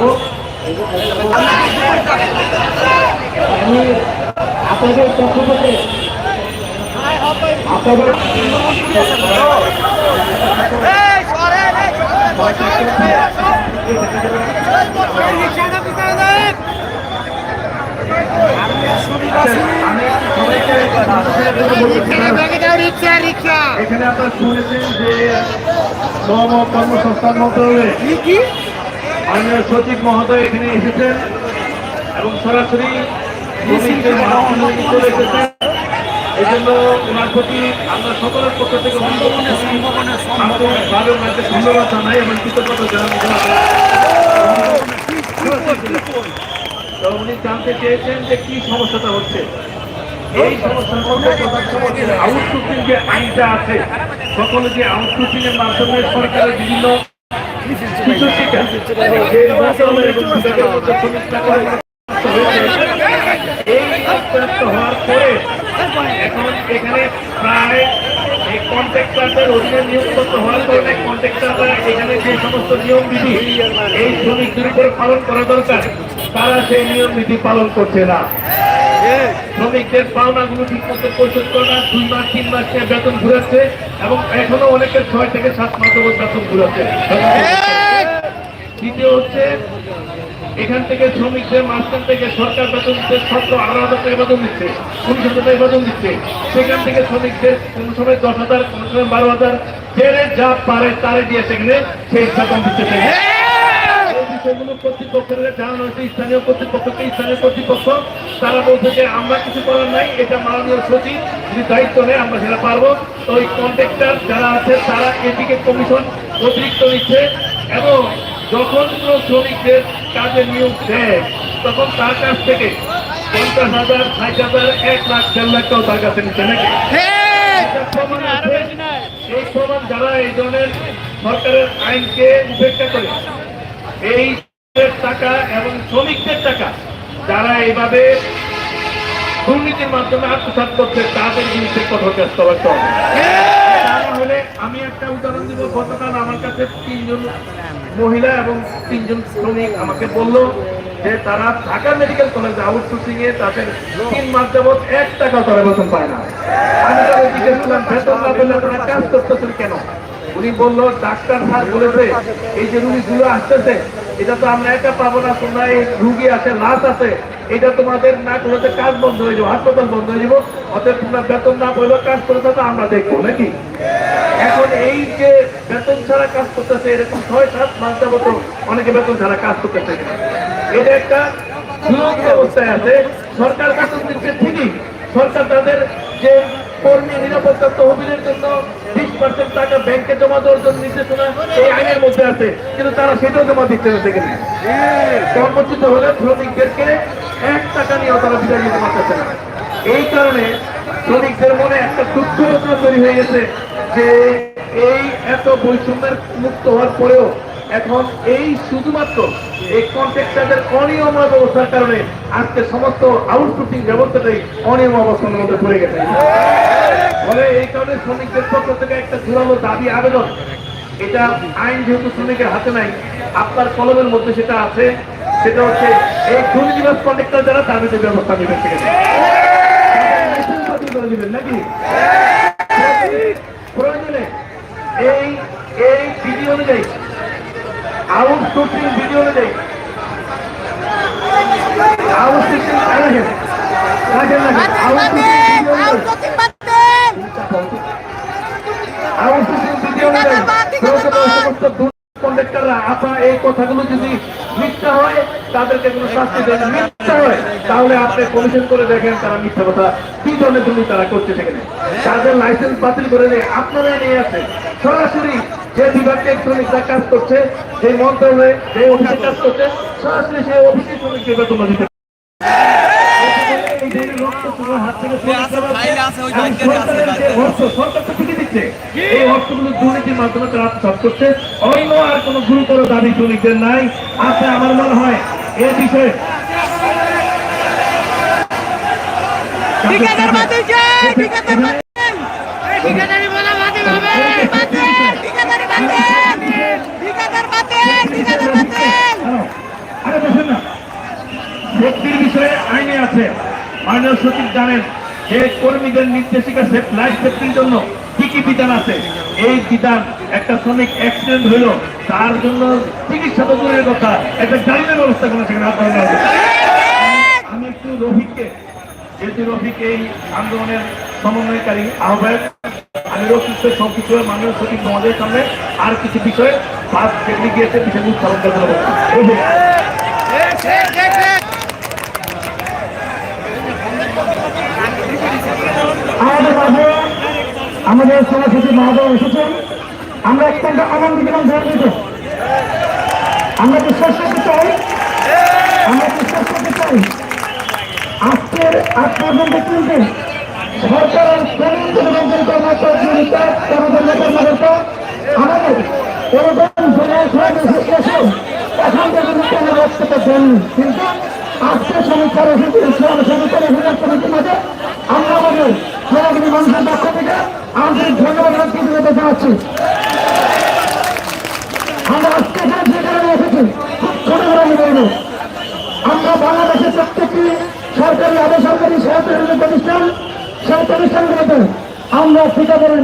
রাখব আমি আপনাদের পক্ষ থেকে আপনাদের এখানে আপনারা শুনেছেন যে কর্মসংস্থান মন্ত্রণালয়ে মাননীয় সচিব মহোদয় এখানে এসেছেন এবং সরাসরি শ্রমিকদের মহাসম্মেলনে চলে এসেছেন। এই জন্য ওনার প্রতি আমরা সকলের পক্ষ থেকে আন্তরিকভাবে ওনাকে ধন্যবাদ জানাই এবং কৃতজ্ঞতা জানাই। তো উনি জানতে চেয়েছেন যে কি সমস্যাটা হচ্ছে। এই সমস্যার মধ্যে আউটসোর্সিং যে আইনটা আছে সকলে যে আউটসোর্সিং এর মাধ্যমে সরকারের বিভিন্ন এই প্রাপ্ত হওয়ার পরে এখন এখানে প্রায় এই কন্ট্রাক্টরদের অধীনে নিয়োগপত্র হওয়ার কারণে কন্ট্রাক্টররা এখানে যে সমস্ত নিয়ম বিধি এই শ্রমিকদের উপর পালন করা দরকার। তারা সেই নিয়ম বিধি পালন করছে না। শ্রমিকদের পাওনাগুলো ঠিক মতো পরিশোধ করে না, দুই মাস, তিন মাস বেতন ঘুরাচ্ছে এবং এখনও অনেকের ছয় থেকে সাত মাস যাবত বেতন ঘুরাচ্ছে। দ্বিতীয় হচ্ছে, এখান থেকে শ্রমিকদের মাঝখান থেকে সরকার বেতন দিচ্ছে সতেরো আঠারো হাজার টাকা বেতন দিচ্ছে উনিশ হাজার টাকা বেতন দিচ্ছে। সেখান থেকে শ্রমিকদের কোনো সময় দশ হাজার, কোনো সময় বারো হাজার যা পারে তারে দিয়ে সেখানে সেই বেতন দিচ্ছে বিষয়গুলো কর্তৃপক্ষের জানানো হয়েছে স্থানীয় কর্তৃপক্ষকে স্থানীয় কর্তৃপক্ষ তারা বলছে যে আমরা কিছু করার নাই এটা মাননীয় সচিব যদি দায়িত্ব নেয় আমরা সেটা পারব। তো ওই কন্ট্রাক্টর যারা আছে তারা এদিকে কমিশন অতিরিক্ত নিচ্ছে এবং যখন কোনো শ্রমিকদের কাজে নিয়োগ দেয় তখন তার কাছ থেকে পঞ্চাশ হাজার ষাট হাজার এক লাখ দেড় লাখ টাকা তার কাছে নিচ্ছে নাকি? প্রমাণ এই প্রমাণ যারা এই ধরনের সরকারের আইনকে উপেক্ষা করে এই টাকা এবং শ্রমিকদের টাকা যারা এইভাবে দুর্নীতির মাধ্যমে আত্মসাৎ করছে, তাদের বিরুদ্ধে কঠোর চেষ্টা করতে হবে তা না হলে আমি একটা উদাহরণ দিব, গতকাল আমার কাছে তিনজন মহিলা এবং তিনজন শ্রমিক আমাকে বলল যে তারা ঢাকা মেডিকেল কলেজে আউটসোর্সিং এ তাদের তিন মাস যাবৎ এক টাকা তারা বেতন পায় না। আমি তাদের জিজ্ঞেস করলাম, বেতন না পেলে আপনারা কাজ করতেছেন কেন? উনি বলল, ডাক্তার স্যার বলেছে, এই যে রুগীগুলো আসতেছে, এটা তো আমরা একা পাবো না, তোমরা এই রুগী আছে লাশ আছে, এটা তোমাদের না করলে কাজ বন্ধ হয়ে যাব, হাসপাতাল বন্ধ হয়ে যাব, অতএব তোমরা বেতন না পেলেও কাজ করে তো আমরা দেখব নাকি? এখন এই যে বেতন ছাড়া কাজ করতেছে, এরকম ছয়, সাত মাস যাবত অনেকে বেতন ছাড়া কাজ করতেছে। এটা একটা দুরন্ত অবস্থায় আছে। সরকার বেতন দিচ্ছে ঠিকই, সরকার তাদের যে কর্মী নিরাপত্তা তহবিলের জন্য বিশ পার্সেন্ট টাকা ব্যাংকে জমা দেওয়ার জন্য নির্দেশনা এই আইনের মধ্যে আছে। কিন্তু তারা সেটাও জমা দিচ্ছে না সেখানে কর্মচ্যুত হলে শ্রমিকদেরকে এক টাকা নিয়েও তারা বিদায় নিতে পারতেছে না। এই কারণে শ্রমিকদের মনে একটা দুঃখ তৈরি হয়ে গেছে যে এই এত বৈষম্যের মুক্ত হওয়ার পরেও এখন এই শুধুমাত্র এই কন্ট্রাক্টারদের অনিয়ম ব্যবস্থার কারণে আজকে সমস্ত আউটসোর্সিং ব্যবস্থাটাই অনিয়ম অবস্থানের মধ্যে পড়ে গেছে। ফলে এই কারণে শ্রমিকদের পক্ষ থেকে একটা জোরালো দাবি, আবেদন। এটা আইন যেহেতু শ্রমিকের হাতে নাই, আপনার কলমের মধ্যে সেটা আছে, সেটা হচ্ছে এই দুর্নীতিবাদ কন্ট্রাক্টর যারা বিরুদ্ধে ব্যবস্থা নেবেন নাকি? প্রয়োজনে এই এই বিধি অনুযায়ী আউটসোর্সিং বিধি অনুযায়ী আউটসোর্সিং রাখেন রাখেন রাখেন আউটসোর্সিং বিধি অনুযায়ী আউটসোর্সিং বিধি অনুযায়ী প্রয়োজনীয় সমস্ত কন্ট্রাক্টররা আপনার এই কথাগুলো যদি মিথ্যা হয় তাদেরকে কোনো শাস্তি দেন মিথ্যা হয় তাহলে আপনি কমিশন করে দেখেন তারা মিথ্যা কথা কি ধরনের জন্য তারা করছে সেখানে তাদের লাইসেন্স বাতিল করে নেই আপনারা নিয়ে আছে সরাসরি যে বিভাগের শ্রমিকরা কাজ করছে যে মন্ত্রণালয়ে যে অফিসে কাজ করছে সরাসরি সেই অফিসে শ্রমিককে বেতন দিতে হাত থেকে সরকার ঠিকই দিচ্ছে। এই অর্থগুলো দুর্নীতির মাধ্যমে তারা আত্মসাৎ করছে। অন্য আর কোন গুরুতর দাবি শ্রমিকদের নাই। আছে আমার মনে হয় এ বিষয়ে ঠিকাদার বাতিল চাই ঠিকাদার বাতিল। ঠিকাদারি বলা বাতিল হবে। বাতিল। ঠিকাদারি বাতিল। ঠিকাদার বাতিল। ঠিকাদার বাতিল। সেফটির বিষয়ে আইনে আছে। মাননীয় সচিব জানেন যে কর্মীদের নির্দেশিকা লাইফ সেফটির জন্য কি কি বিধান আছে। এই বিধান একটা শ্রমিক অ্যাক্সিডেন্ট হইল, তার জন্য চিকিৎসা তো দূরের কথা। একটা জামিনের ব্যবস্থা কোনো সেখানে আপনারা। আমি একটু রফিককে, যেহেতু রফিক এই আন্দোলনের সমন্বয়কারী, আহ্বায়ক, আমি রফিককে সব কিছু মাননীয় সচিব মহোদয়ের সামনে আর কিছু বিষয়ে পাঁচ টেকনিক গিয়েছে বিষয় উত্থাপন করতে আমাদের আমাদের সভাপতি মহোদয় এসেছেন, আমরা অত্যন্ত আনন্দিত এবং গর্বিত আমরা বিশ্বাস করতে চাই, আমরা বিশ্বাস করতে চাই, আজকের আজ পর্যন্ত কিন্তু সরকারের শ্রমিক জনগণের কর্মকর্তা কর্মকর্তা কর্মকর্তা, আমাদের এরকম কোনো দেননি। কিন্তু আজকে সমীক্ষার এসেছে কমিটির মাঝে আমরা আমাদের সমাজী মানুষের পক্ষ থেকে আন্তরিক ধন্যবাদ এবং কৃতজ্ঞতা জানাচ্ছি আমরা আজকে এখানে যে কারণে এসেছি খুব ছোট করে আমি বলব আমরা বাংলাদেশের প্রত্যেকটি সরকারি সরকারি প্রতিষ্ঠান সেই প্রতিষ্ঠানগুলোতে আমরা ঠিকাদারের